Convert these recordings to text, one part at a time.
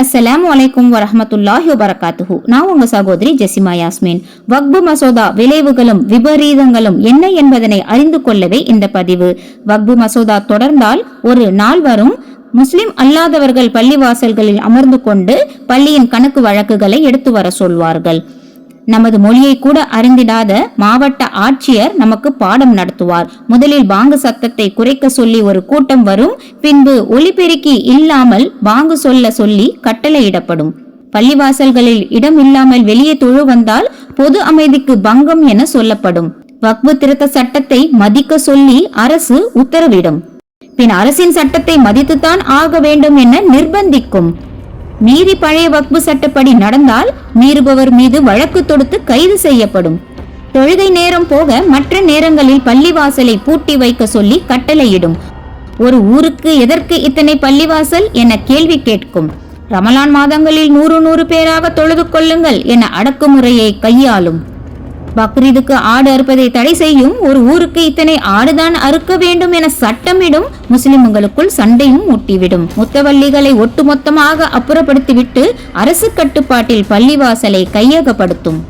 அஸ்ஸலாமு அலைக்கும் வரமத்துல்லாஹி வபரகாத்துஹு நான் உங்க சகோதரி ஜெசிமா யாஸ்மின். வக்பு மசோதா விளைவுகளும் விபரீதங்களும் என்ன என்பதனை அறிந்து கொள்ளவே இந்த பதிவு. வக்பு மசோதா தொடர்ந்தால் ஒரு நாள் வரும். முஸ்லிம் அல்லாதவர்கள் பள்ளிவாசல்களில் அமர்ந்து கொண்டு பள்ளியின் கணக்கு வழக்குகளை எடுத்து வர சொல்வார்கள். நமது மொழியை கூட அறிந்திடாத மாவட்ட ஆட்சியர் நமக்கு பாடம் நடத்துவார். முதலில் பாங்கு சத்தத்தை குறைக்க சொல்லி ஒரு கூட்டம் வரும் பின்பு ஒலிபெருக்கி இல்லாமல் பாங்கு சொல்ல சொல்லி கட்டளையிடப்படும். பள்ளிவாசல்களில் இடம் இல்லாமல் வெளியே தொழு வந்தால் பொது அமைதிக்கு பங்கம் என சொல்லப்படும். வக்பு திருத்த சட்டத்தை மதிக்க சொல்லி அரசு உத்தரவிடும். பின் அரசின் சட்டத்தை மதித்துத்தான் ஆக வேண்டும் என நிர்பந்திக்கும். மீறி பழைய வக்பு சட்டப்படி நடந்தால் மீறுபவர் மீது வழக்கு தொடுத்து கைது செய்யப்படும். தொழுகை நேரம் போக மற்ற நேரங்களில் பள்ளிவாசலை பூட்டி வைக்க சொல்லி கட்டளையிடும். ஒரு ஊருக்கு எதற்கு இத்தனை பள்ளிவாசல் என கேள்வி கேட்கும். ரமலான் மாதங்களில் நூறு நூறு பேராக தொழுது கொள்ளுங்கள் என அடக்குமுறையை கையாளும். பக்ரீதுக்கு ஆடு அறுப்பதை தடை செய்யும் ஒரு ஊருக்கு இத்தனை ஆடுதான் அறுக்க வேண்டும் என சட்டமிடும் முஸ்லிம்களுக்குள் சண்டையும் ஊட்டிவிடும் முத்தவள்ளிகளை ஒட்டுமொத்தமாக அப்புறப்படுத்திவிட்டு அரசு கட்டுப்பாட்டில் பள்ளிவாசலை கையகப்படுத்தும்.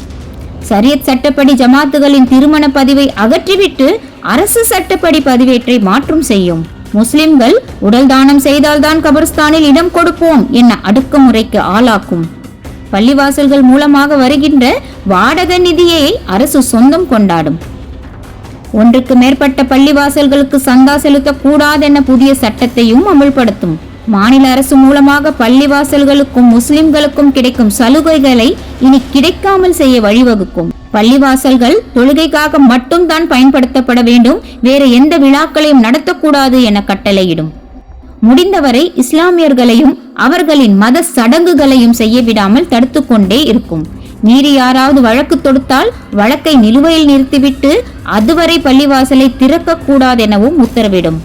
சரியத் சட்டப்படி ஜமாத்துகளின் திருமண பதிவை அகற்றிவிட்டு அரசு சட்டப்படி பதிவேற்றை மாற்றும் செய்யும். முஸ்லிம்கள் உடல் தானம் செய்தால்தான் கபர்ஸ்தானில் இடம் கொடுப்போம் என அடுக்குமுறைக்கு ஆளாக்கும். பள்ளிவாசல்கள் மூலமாக வருகின்ற வாடகை நிதியை அரசு சொந்தம் கொண்டாடும். ஒன்றுக்கு மேற்பட்ட பள்ளிவாசல்களுக்கு சந்தா செலுத்தக்கூடாதென புதிய சட்டத்தையும் அமல்படுத்தும். மாநில அரசு மூலமாக பள்ளிவாசல்களுக்கும் முஸ்லிம்களுக்கும் கிடைக்கும் சலுகைகளை இனி கிடைக்காமல் செய்ய வழிவகுக்கும். பள்ளிவாசல்கள் தொழுகைக்காக மட்டும்தான் பயன்படுத்தப்பட வேண்டும். வேறு எந்த விழாக்களையும் நடத்தக்கூடாது என கட்டளையிடும். முடிந்தவரை இஸ்லாமியர்களையும் அவர்களின் மத சடங்குகளையும் செய்ய விடாமல் தடுத்து கொண்டே இருக்கும். மீறி யாராவது வழக்கு தொடுத்தால் வழக்கை நிலுவையில் நிறுத்திவிட்டு அதுவரை பள்ளிவாசலை திறக்கக்கூடாதெனவும் உத்தரவிடும்.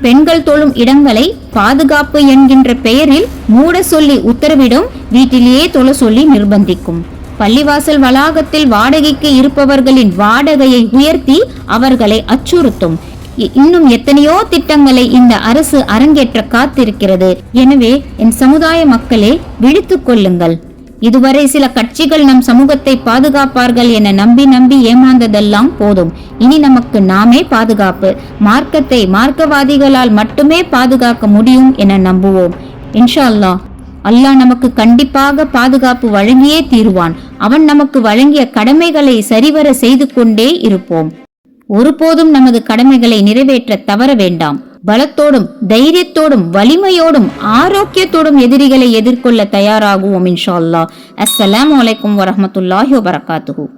பெண்கள் தொழும் இடங்களை பாதுகாப்பு என்கின்ற பெயரில் மூட சொல்லி உத்தரவிடும் வீட்டிலேயே தொழ சொல்லி நிர்பந்திக்கும். பள்ளிவாசல் வளாகத்தில் வாடகைக்கு இருப்பவர்களின் வாடகையை உயர்த்தி அவர்களை அச்சுறுத்தும். இன்னும் எத்தனையோ திட்டங்களை இந்த அரசு அரங்கேற்ற காத்திருக்கிறது. எனவே என் சமுதாய மக்களே விழித்துக் கொள்ளுங்கள். இதுவரை சில கட்சிகள் நம் சமூகத்தை பாதுகாப்பார்கள் என நம்பி நம்பி ஏமாந்ததெல்லாம் போதும். இனி நமக்கு நாமே பாதுகாப்பு. மார்க்கத்தை மார்க்கவாதிகளால் மட்டுமே பாதுகாக்க முடியும் என நம்புவோம். இன்ஷா அல்லா அல்லாஹ் நமக்கு கண்டிப்பாக பாதுகாப்பு வழங்கியே தீருவான். அவன் நமக்கு வழங்கிய கடமைகளை சரிவர செய்து கொண்டே இருப்போம். ஒருபோதும் நமது கடமைகளை நிறைவேற்ற தவற வேண்டாம். பலத்தோடும் தைரியத்தோடும் வலிமையோடும் ஆரோக்கியத்தோடும் எதிரிகளை எதிர்கொள்ள தயாராகுவோம் இன்ஷா அல்லாஹ். அஸ்ஸலாமு அலைக்கும் வரமத்துல்லாஹி வபரகாத்துஹு.